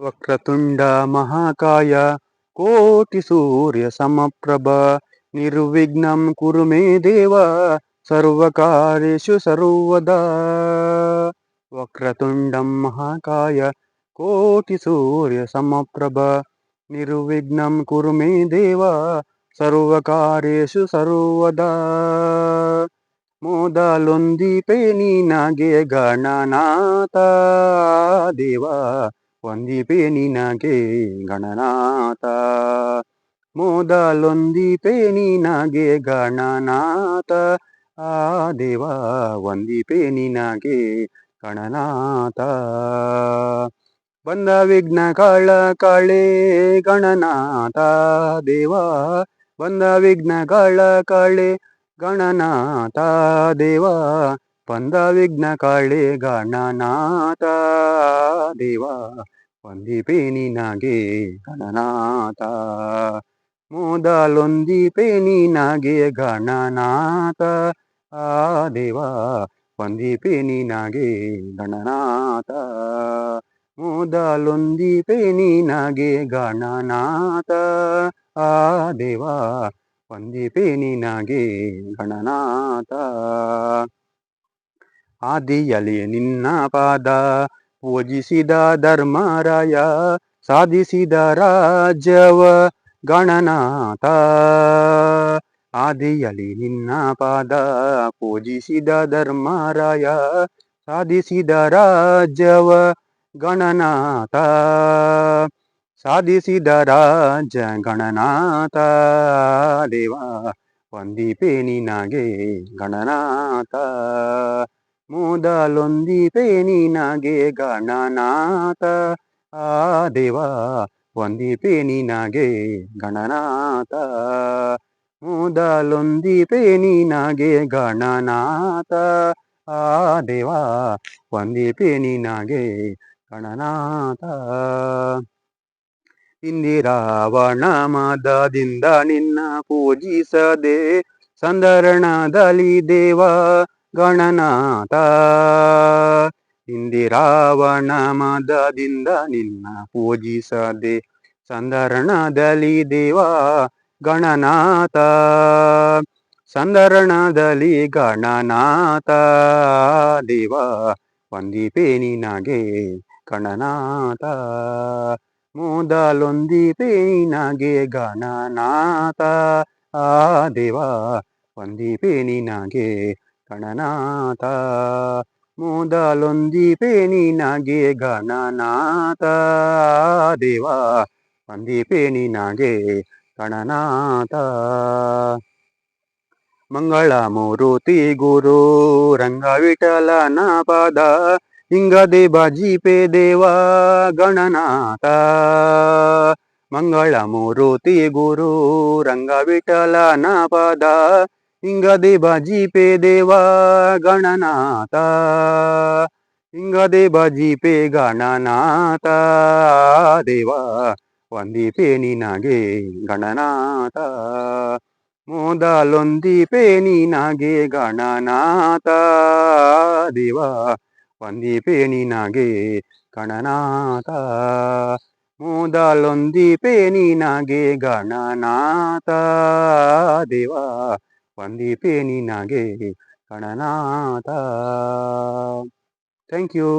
వక్రతుండ మహాకాయ కోటి సూర్య సమప్రభ నిర్విఘ్నం కురు మే దేవ సర్వకార్యు సర్వదా. వక్రతుండం మహాకాయ కోటి సూర్య సమప్రభ నిర్విఘ్నం కురు మే దేవ సర్వకార్యు సర్వదా. మోదాలొందిపే నీ నాగే గణనాథ దేవా ಒಂದಿಪೆ ನಿನಗೆ ಗಣನಾಥ. ಮೊದಲೊಂದಿಪೆ ನಿನಗೆ ಗಣನಾಥ. ಆ ದೇವ ಒಂದಿಪೆ ನಿನಗೆ ಗಣನಾಥ. ಬಂದ ವಿಘ್ನ ಕಳ ಕಳೆ ಗಣನಾಥ. ದೇವ, ಬಂದ ವಿಘ್ನ ಕಳ ಕಳೆ ಗಣನಾಥ. ದೇವ, ಬಂದ ವಿಘ್ನ ಕಳೆ ಗಣನಾಥ. ದೇವ ಒಂದಿಪೆ ಗಣನಾಥ. ಮೊದಲೊಂದಿಪೆ ನಿನಗೆ ಗಣನಾಥ. ಆ ದೇವ ಒಂದಿಪೆ ನಿನಗೆ ಗಣನಾಥ. ಮೊದಲೊಂದಿಪೆ ನಿನಗೆ ಗಣನಾಥ. ಆ ದೇವ ಒಂದಿಪೆ ಗಣನಾಥ. ಆದಿಯಲಿ ನಿನ್ನ ಪಾದ ಪೂಜಿಸಿದ ಧರ್ಮರಾಯ, ಸಾಧಿಸಿದ ರಾಜ್ಯವ ಗಣನಾಥ. ಆದಿಯಲಿ ನಿನ್ನ ಪಾದ ಪೂಜಿಸಿದ ಧರ್ಮರಾಯ, ಸಾಧಿಸಿದ ರಾಜ್ಯವ ಗಣನಾಥ. ಸಾಧಿಸಿದ ರಾಜ ಗಣನಾಥ, ದೇವ ಒಂದಿಪೆ ನಿನಗೆ ಗಣನಾಥ. ಮೊದಲೊಂದಿಪೆ ನಿನಗೆ ಗಣನಾಥ. ಆ ದೇವ, ಒಂದಿಪೆ ನಿನಗೆ ಗಣನಾಥ. ಮೊದಲೊಂದಿಪೆ ನಿನಗೆ ಗಣನಾಥ. ಆ ದೇವ, ಒಂದಿಪೆ ನಿನಗೆ ಗಣನಾಥ. ಇಂದಿರಾವಣ ಮದದಿಂದ ನಿನ್ನ ಪೂಜಿಸದೆ ಸಂದರಣದಲ್ಲಿ ದೇವ ಗಣನಾಥ. ಇಂದಿರಾವಣ ಮದದಿಂದ ನಿನ್ನ ಪೂಜಿಸದೆ ಸಂದರಣದಲ್ಲಿ ದೇವ ಗಣನಾಥ. ಸಂದರಣದಲ್ಲಿ ಗಣನಾಥ. ದೇವ ಒಂದಿಪೇ ನಿನಗೆ ಗಣನಾಥ. ಮೊದಲೊಂದಿಪೇ ನಿನಗೆ ಗಣನಾಥ. ಆ ದೇವ ಒಂದಿಪೇ ನಿನಗೆ ಗಣನಾಥ ಮೊದಲೊಂದಿಪೆ ನಿನಗೆ ಗಣನಾಥ ದೇವ, ಒಂದಿಪೆ ನಿನಗೆ ಗಣನಾಥ ಮಂಗಳ ಮೂರುತಿ ಗುರು, ರಂಗವಿಠಲನ ಪದ. ಹಿಂಗದೆ ಬಜಿಪೆ ದೇವ, ಗಣನಾಥ. ಮಂಗಳ ಮೂರುತಿ ಗುರು, ರಂಗವಿಠಲನ ಪದ. ಹಿಂಗದೆ ಬಜಿಪೆ ದೇವ ಗಣನಾಥ. ಹಿಂಗದೆ ಬಜಿಪೆ ಗಣನಾಥ. ದೇವ ಒಂದಿಪೆ ನಿನಗೆ ಗಣನಾಥ. ಮೊದಲೊಂದಿಪೆ ನಿನಗೆ ಗಣನಾಥ. ದೇವ ಒಂದಿಪೆ ನಿನಗೆ ಗಣನಾಥ. ಮೊದಲೊಂದಿಪೆ ನಿನಗೆ ಗಣನಾಥ. ದೇವ ಒಂದಿಪೆ ನಿನಗೆ ಗಣನಾಥ. Thank you